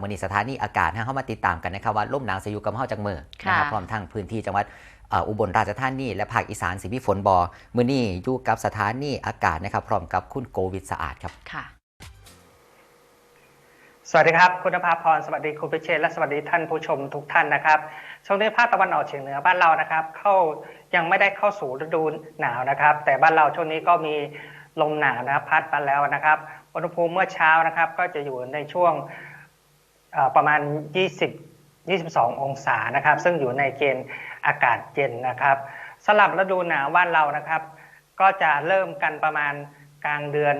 มือนี้สถานีอากาศให้เข้ามาติดตามกันนะครับว่าลมหนาวจะอยู่กับเฮาจังมือนะครับค่ะพร้อมทั้งพื้นที่จังหวัดเอ่ออุบลราชธานีและภาคอีสานสิมีฝนบอมือนี้อยู่กับสถานีอากาศนะครับ พร้อมกับคุณโกวิทสะอาดครับค่ะ สวัสดีครับ คุณภาพรสวัสดีคุณพิเชษและสวัสดีท่านผู้ชมทุกท่านนะครับช่วงนี้ภาคตะวันออกเฉียงเหนือบ้านเรานะครับ เข้ายังไม่ได้เข้าสู่ฤดูหนาวนะครับ แต่บ้านเราช่วงนี้ก็มีลมหนาวนะครับพัดมาแล้วนะครับอุณหภูมิเมื่อเช้านะครับ ก็จะอยู่ในช่วงเอ่อ ประมาณ 20 22 องศานะครับ ซึ่งอยู่ในเกณฑ์อากาศเย็นนะครับสำหรับฤดูหนาวบ้านเรานะครับ ก็จะเริ่มกันประมาณกลางเดือน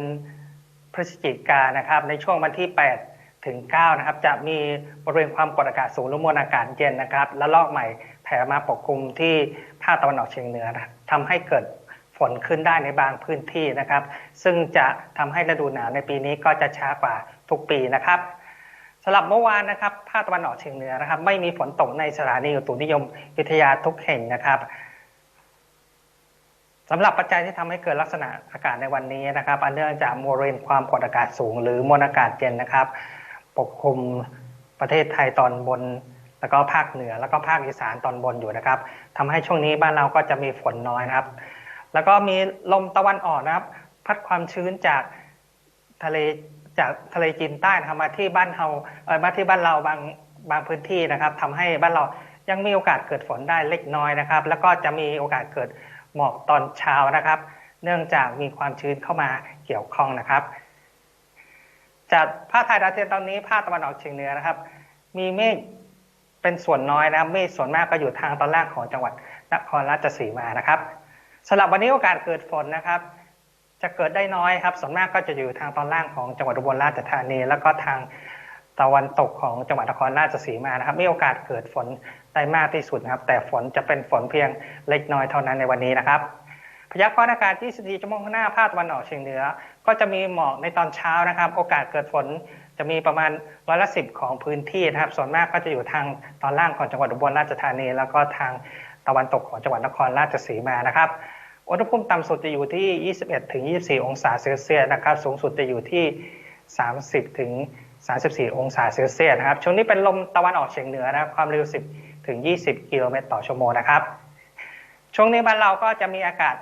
พฤศจิกายนนะครับ ในช่วงวันที่ 8 ถึง 9 นะครับ จะมีบริเวณความกดอากาศสูงหรือมวลอากาศเย็นนะครับและลอกใหม่แผ่มาปกคลุมที่ภาคตะวันออกเฉียงเหนือนะทำให้เกิดฝนขึ้นได้ในบางพื้นที่นะครับ ซึ่งจะทำให้ฤดูหนาวในปีนี้ก็จะช้ากว่าทุกปีนะครับ สำหรับเมื่อวานนะครับภาคตะวันออกเฉียงเหนือนะครับ ไม่มีฝนตกในสถานีอุตุนิยมวิทยาทุกแห่งนะครับสำหรับปัจจัยที่ทำให้เกิดลักษณะอากาศในวันนี้นะครับอันเนื่องจากบริเวณความกดอากาศสูง หรือมวลอากาศเย็นนะครับ ปกคลุมประเทศไทยตอนบน แล้วก็ภาคเหนือแล้วก็ภาคอีสานตอนบนอยู่นะครับทำให้ช่วงนี้บ้านเราก็จะมีฝนน้อยนะครับ แล้วก็มีลมตะวันออกนะครับ พัดความชื้นจากทะเล จากทะเลจีนใต้นะครับมาที่บ้านเราเออมาที่บ้านเราบางบางพื้นที่นะครับทำให้บ้านเรายังมีโอกาสเกิดฝนได้เล็กน้อยนะครับ แล้วก็จะมีโอกาสเกิดหมอกตอนเช้านะครับ เนื่องจากมีความชื้นเข้ามาเกี่ยวข้องนะครับ จากภาคไทยดาวเทียมตอนนี้ภาคตะวันออกเฉียงเหนือนะครับ มีเมฆเป็นส่วนน้อยนะครับเมฆส่วนมากก็อยู่ทางตอนล่างของจังหวัดนครราชสีมานะครับสำหรับวันนี้โอกาสเกิดฝนนะครับ จะเกิดได้น้อยครับส่วนมากก็จะอยู่ทางตอนล่างของจังหวัดอุบลราชธานี แล้วก็ทางตะวันตกของจังหวัดนครราชสีมานะครับ มีโอกาสเกิดฝนได้มากที่สุดนะครับ แต่ฝนจะเป็นฝนเพียงเล็กน้อยเท่านั้นในวันนี้นะครับ พยากรณ์อากาศ 24 ชั่วโมงข้างหน้าภาคตะวันออกเฉียงเหนือ ก็จะมีหมอกในตอนเช้านะครับ โอกาสเกิดฝนจะมีประมาณร้อยละสิบของพื้นที่นะครับ ส่วนมากก็จะอยู่ทางตอนล่างของจังหวัดอุบลราชธานี แล้วก็ทางตะวันตกของจังหวัดนครราชสีมานะครับ อุณหภูมิต่ำสุดจะอยู่ที่ 21ถึง24 องศาเซลเซียสนะครับ สูงสุดจะอยู่ที่ 30ถึง34 องศาเซลเซียสนะครับ ช่วงนี้เป็นลมตะวันออกเฉียงเหนือนะครับ ความเร็ว 10ถึง20 กิโลเมตรต่อชั่วโมงนะครับ ช่วงนี้บ้านเราก็จะมีอากาศ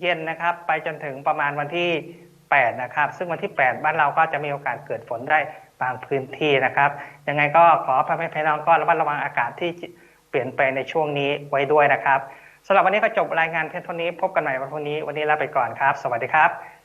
เย็นนะครับ ไปจนถึงประมาณวันที่ 8 นะครับ ซึ่งวันที่ 8 บ้านเราก็จะมีโอกาสเกิดฝนได้บางพื้นที่นะครับ ยังไงก็ขอพระแม่พี่น้องก็ระมัดระวังอากาศที่เปลี่ยนแปลงในช่วงนี้ไว้ด้วยนะครับ สำหรับวันนี้ก็จบรายงานเพียงเท่านี้พบกันใหม่วันพรุ่งนี้ วันนี้ลาไปก่อนครับ สวัสดีครับ